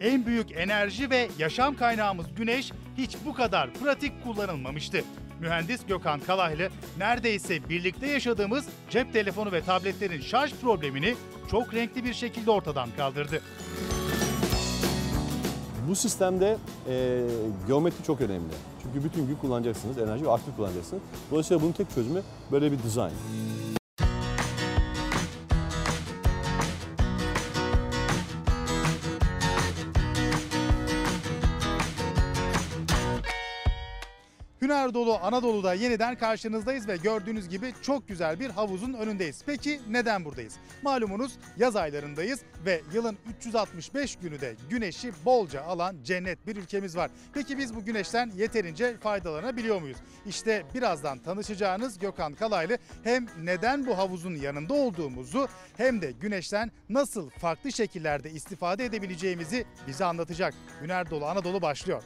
En büyük enerji ve yaşam kaynağımız güneş hiç bu kadar pratik kullanılmamıştı. Mühendis Gökhan Kalaylı neredeyse birlikte yaşadığımız cep telefonu ve tabletlerin şarj problemini çok renkli bir şekilde ortadan kaldırdı. Bu sistemde e, geometri çok önemli. Çünkü bütün gün kullanacaksınız enerji ve aktif kullanacaksınız. Dolayısıyla bunun tek çözümü böyle bir dizayn. Hüner dolu Anadolu'da yeniden karşınızdayız ve gördüğünüz gibi çok güzel bir havuzun önündeyiz. Peki neden buradayız? Malumunuz yaz aylarındayız ve yılın 365 günü de güneşi bolca alan cennet bir ülkemiz var. Peki biz bu güneşten yeterince faydalanabiliyor muyuz? İşte birazdan tanışacağınız Gökhan Kalaylı hem neden bu havuzun yanında olduğumuzu hem de güneşten nasıl farklı şekillerde istifade edebileceğimizi bize anlatacak. Hüner dolu Anadolu başlıyor.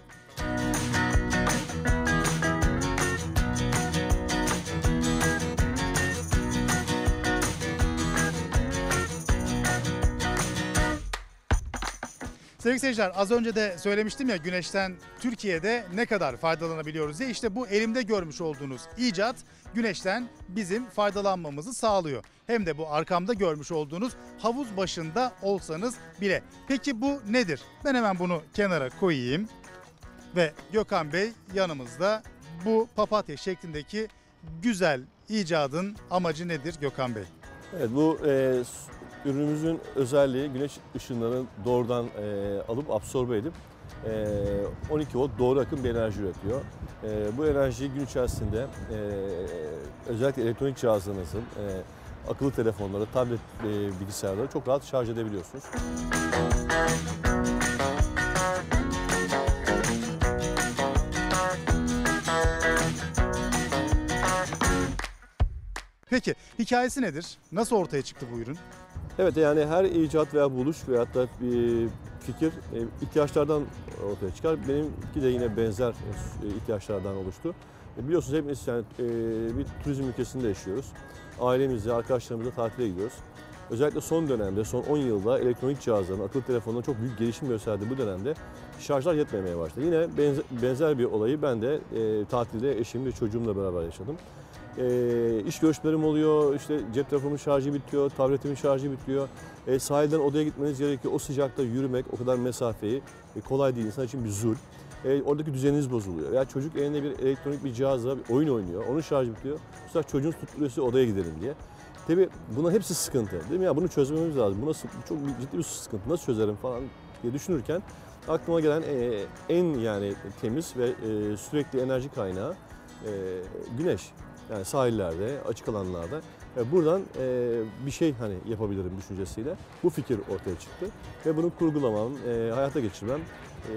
Sevgili seyirciler az önce de söylemiştim ya güneşten Türkiye'de ne kadar faydalanabiliyoruz diye. İşte bu elimde görmüş olduğunuz icat güneşten bizim faydalanmamızı sağlıyor. Hem de bu arkamda görmüş olduğunuz havuz başında olsanız bile. Peki bu nedir? Ben hemen bunu kenara koyayım. Ve Gökhan Bey yanımızda bu papatya şeklindeki güzel icadın amacı nedir Gökhan Bey? Evet bu e, ürünümüzün özelliği güneş ışınlarını doğrudan e, alıp absorbe edip e, 12 volt doğru akım bir enerji üretiyor. E, bu enerjiyi gün içerisinde e, özellikle elektronik cihazlarınızın, e, akıllı telefonları, tablet e, bilgisayarları çok rahat şarj edebiliyorsunuz. Peki hikayesi nedir? Nasıl ortaya çıktı bu ürün? Evet yani her icat veya buluş veyahut da bir fikir e, ihtiyaçlardan ortaya çıkar. Benimki de yine benzer e, ihtiyaçlardan oluştu. E, Biliyorsunuz hepimiz yani e, bir turizm ülkesinde yaşıyoruz. Ailemizle, arkadaşlarımızla tatile gidiyoruz. Özellikle son dönemde, son 10 yılda elektronik cihazların, akıllı telefonların çok büyük gelişim gösterdiği bu dönemde şarjlar yetmemeye başladı. Yine benzer, bir olayı ben de e, tatilde eşim ve çocuğumla beraber yaşadım. E, iş görüşmelerim oluyor, işte cep telefonumun şarjı bitiyor, tabletimin şarjı bitiyor. E, sahilden odaya gitmeniz gerekiyor. O sıcakta yürümek, o kadar mesafeyi e, kolay değil. İnsan için bir zul. E, oradaki düzeniniz bozuluyor. Ya çocuk elinde bir elektronik bir cihazla bir oyun oynuyor. Onun şarjı bitiyor. Bu sefer çocuğun tutturuyorsa odaya gidelim diye. Tabii buna hepsi sıkıntı. Değil mi ya? Bunu çözmemiz lazım. Bu nasıl çok ciddi bir sıkıntı. Nasıl çözerim falan diye düşünürken aklıma gelen e, en yani temiz ve e, sürekli enerji kaynağı e, güneş. Yani sahillerde, açık alanlarda. E, buradan e, bir şey hani yapabilirim düşüncesiyle bu fikir ortaya çıktı. Ve bunu kurgulamam, e, hayata geçirmem e,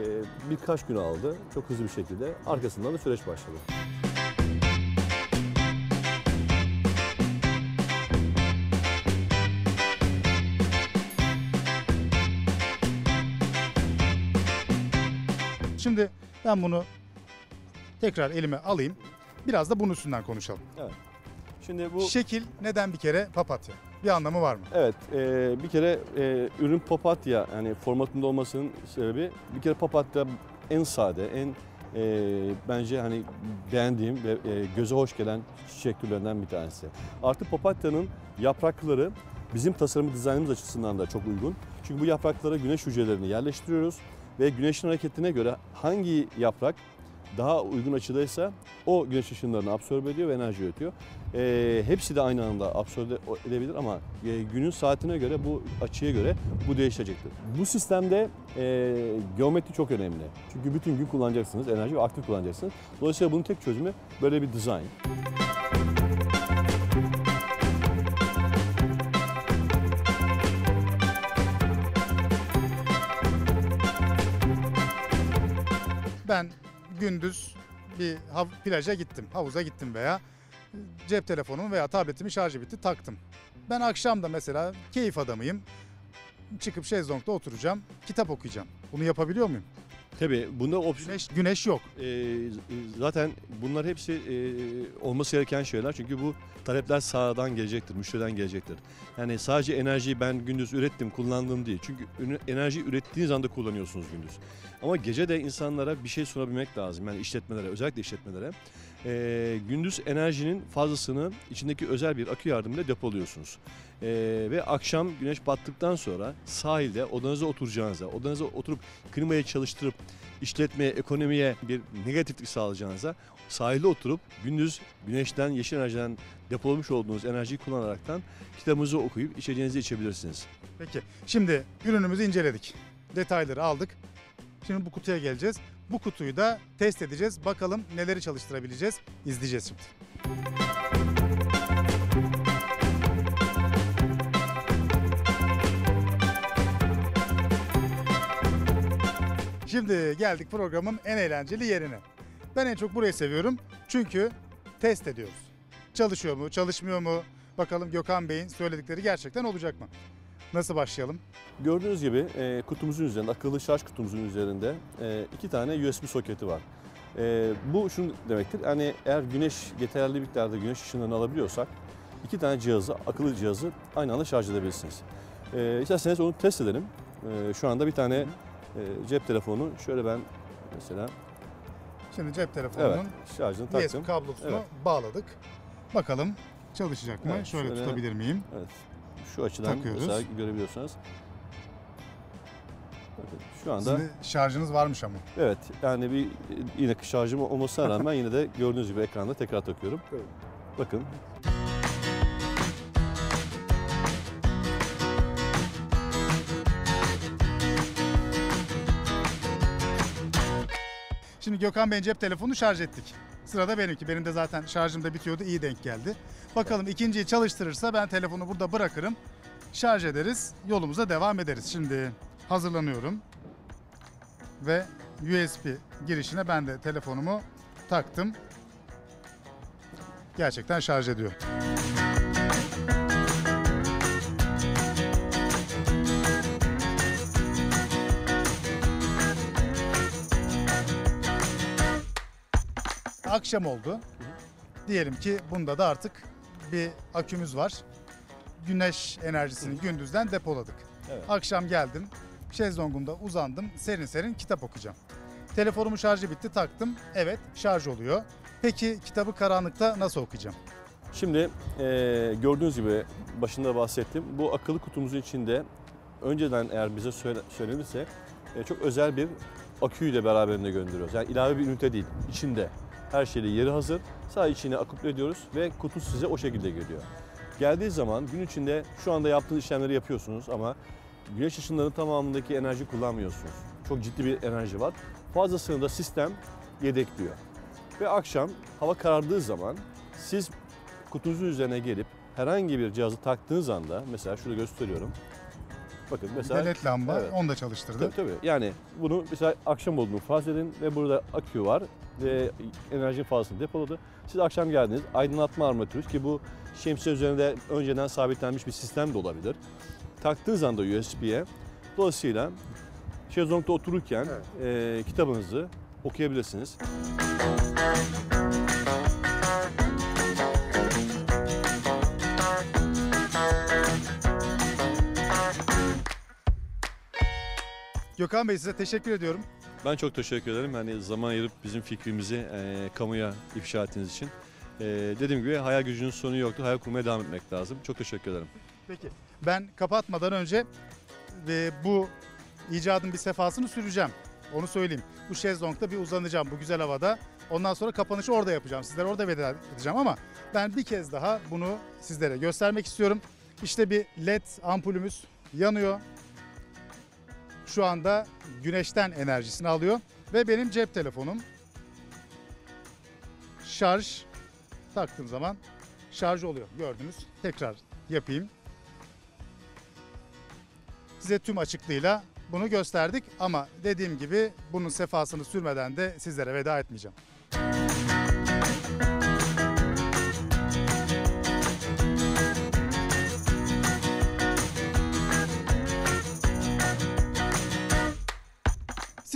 birkaç gün aldı. Çok hızlı bir şekilde. Arkasından da süreç başladı. Şimdi ben bunu tekrar elime alayım. Biraz da bunun üstünden konuşalım. Şimdi bu Şekil neden bir kere papatya? Bir anlamı var mı? Evet, e, bir kere e, ürün papatya yani formatında olmasının sebebi bir kere papatya en sade, en e, bence hani beğendiğim ve e, göze hoş gelen çiçek türlerinden bir tanesi. Artı papatyanın yaprakları bizim tasarım dizaynımız açısından da çok uygun. Çünkü bu yapraklara güneş hücrelerini yerleştiriyoruz ve güneşin hareketine göre hangi yaprak daha uygun açıdaysa o güneş ışınlarını absorbe ediyor ve enerji üretiyor. Ee, hepsi de aynı anda absorbe edebilir ama e, günün saatine göre bu açıya göre bu değişecektir. Bu sistemde e, geometri çok önemli. Çünkü bütün gün kullanacaksınız enerji ve aktif kullanacaksınız. Dolayısıyla bunun tek çözümü böyle bir dizayn. Gündüz bir hav- plaja gittim, havuza gittim veya cep telefonumu veya tabletimin şarjı bitti taktım. Ben akşam da mesela keyif adamıyım. Çıkıp şezlongda oturacağım, kitap okuyacağım. Bunu yapabiliyor muyum? Tabii bunda opsiyon Güneş güneş yok. Ee, zaten bunlar hepsi e, olması gereken şeyler çünkü bu talepler sahadan gelecektir, müşteriden gelecektir. Yani sadece enerjiyi ben gündüz ürettim, kullandım değil. Çünkü enerji ürettiğiniz anda kullanıyorsunuz gündüz. Ama gece de insanlara bir şey sunabilmek lazım. Yani işletmelere, özellikle işletmelere. Ee, gündüz enerjinin fazlasını içindeki özel bir akü yardımıyla depoluyorsunuz. Ee, ve akşam güneş battıktan sonra sahilde odanıza oturacağınıza, odanıza oturup klimayı çalıştırıp işletmeye, ekonomiye bir negatiflik sağlayacağınıza sahilde oturup gündüz güneşten, yeşil enerjiden depolamış olduğunuz enerjiyi kullanaraktan kitabınızı okuyup içeceğinizi içebilirsiniz. Peki şimdi ürünümüzü inceledik. Detayları aldık. Şimdi bu kutuya geleceğiz. Bu kutuyu da test edeceğiz. Bakalım neleri çalıştırabileceğiz. İzleyeceğiz şimdi. Şimdi geldik programın en eğlenceli yerine. Ben en çok burayı seviyorum. Çünkü test ediyoruz. Çalışıyor mu, çalışmıyor mu? Bakalım Gökhan Bey'in söyledikleri gerçekten olacak mı? Nasıl başlayalım? Gördüğünüz gibi e, kutumuzun üzerinde, akıllı şarj kutumuzun üzerinde e, iki tane USB soketi var. E, bu şunu demektir, hani eğer güneş yeterli miktarda güneş ışınlarını alabiliyorsak iki tane cihazı, akıllı cihazı aynı anda şarj edebilirsiniz. E, isterseniz onu test edelim. E, şu anda bir tane e, cep telefonu, şöyle ben mesela Şimdi cep evet telefonunun şarjını taktım. USB kablosunu Evet. bağladık. Bakalım çalışacak mı? Evet, şöyle, şöyle- tutabilir miyim? Evet. Şu açıdan Takıyoruz. mesela görebiliyorsanız. Bakın şu anda Sizin şarjınız varmış ama. evet yani bir yine şarjım olmasına rağmen yine de gördüğünüz gibi ekranda tekrar takıyorum. Evet. Bakın Şimdi Gökhan Bey'in cep telefonunu şarj ettik. Sırada benimki. Benim de zaten şarjım da bitiyordu. İyi denk geldi. Bakalım ikinciyi çalıştırırsa ben telefonu burada bırakırım. Şarj ederiz. Yolumuza devam ederiz. Şimdi hazırlanıyorum. Ve USB girişine ben de telefonumu taktım. Gerçekten şarj ediyor. Akşam oldu. Diyelim ki bunda da artık bir akümüz var. Güneş enerjisini gündüzden depoladık. Evet. Akşam geldim. Şezlongumda uzandım. Serin serin kitap okuyacağım. Telefonumun şarjı bitti taktım. Evet şarj oluyor. Peki kitabı karanlıkta nasıl okuyacağım? Şimdi e, gördüğünüz gibi başında bahsettim. Bu akıllı kutumuzun içinde önceden eğer bize söyle, söylenirse e, çok özel bir aküyle beraberinde gönderiyoruz. Yani ilave bir ünite değil. içinde her şeyle yeri hazır. Sadece içine akuple ediyoruz ve kutu size o şekilde geliyor. Geldiği zaman gün içinde şu anda yaptığınız işlemleri yapıyorsunuz ama güneş ışınlarının tamamındaki enerji kullanmıyorsunuz. Çok ciddi bir enerji var. Fazlasını da sistem yedekliyor. Ve akşam hava karardığı zaman siz kutunuzun üzerine gelip herhangi bir cihazı taktığınız anda mesela şurada gösteriyorum. Bakın mesela LED lamba Evet. onu da çalıştırdı. Tabii tabii. Yani bunu mesela akşam olduğunu farz edin ve burada akü var ve enerji fazlasını depoladı. Siz akşam geldiniz aydınlatma armatürü ki bu şemsiye üzerinde önceden sabitlenmiş bir sistem de olabilir. Taktığınız anda USB'ye dolayısıyla şezlongda otururken e, kitabınızı okuyabilirsiniz. Gökhan Bey size teşekkür ediyorum. Ben çok teşekkür ederim. Yani zaman ayırıp bizim fikrimizi e, kamuya ifşa ettiğiniz için. E, dediğim gibi hayal gücünün sonu yoktu. Hayal kurmaya devam etmek lazım. Çok teşekkür ederim. Peki ben kapatmadan önce ve bu icadın bir sefasını süreceğim. Onu söyleyeyim. Bu şezlongda bir uzanacağım bu güzel havada. Ondan sonra kapanışı orada yapacağım. Sizlere orada veda edeceğim ama ben bir kez daha bunu sizlere göstermek istiyorum. İşte bir led ampulümüz yanıyor. Şu anda güneşten enerjisini alıyor ve benim cep telefonum şarj taktığım zaman şarj oluyor. Gördünüz. Tekrar yapayım. Size tüm açıklığıyla bunu gösterdik ama dediğim gibi bunun sefasını sürmeden de sizlere veda etmeyeceğim.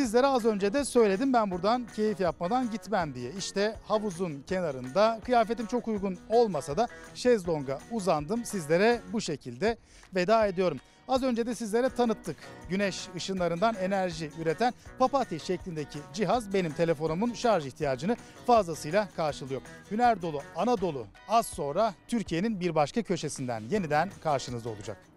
Sizlere az önce de söyledim ben buradan keyif yapmadan gitmem diye. İşte havuzun kenarında kıyafetim çok uygun olmasa da şezlonga uzandım. Sizlere bu şekilde veda ediyorum. Az önce de sizlere tanıttık. Güneş ışınlarından enerji üreten papatya şeklindeki cihaz benim telefonumun şarj ihtiyacını fazlasıyla karşılıyor. Hüner dolu Anadolu az sonra Türkiye'nin bir başka köşesinden yeniden karşınızda olacak.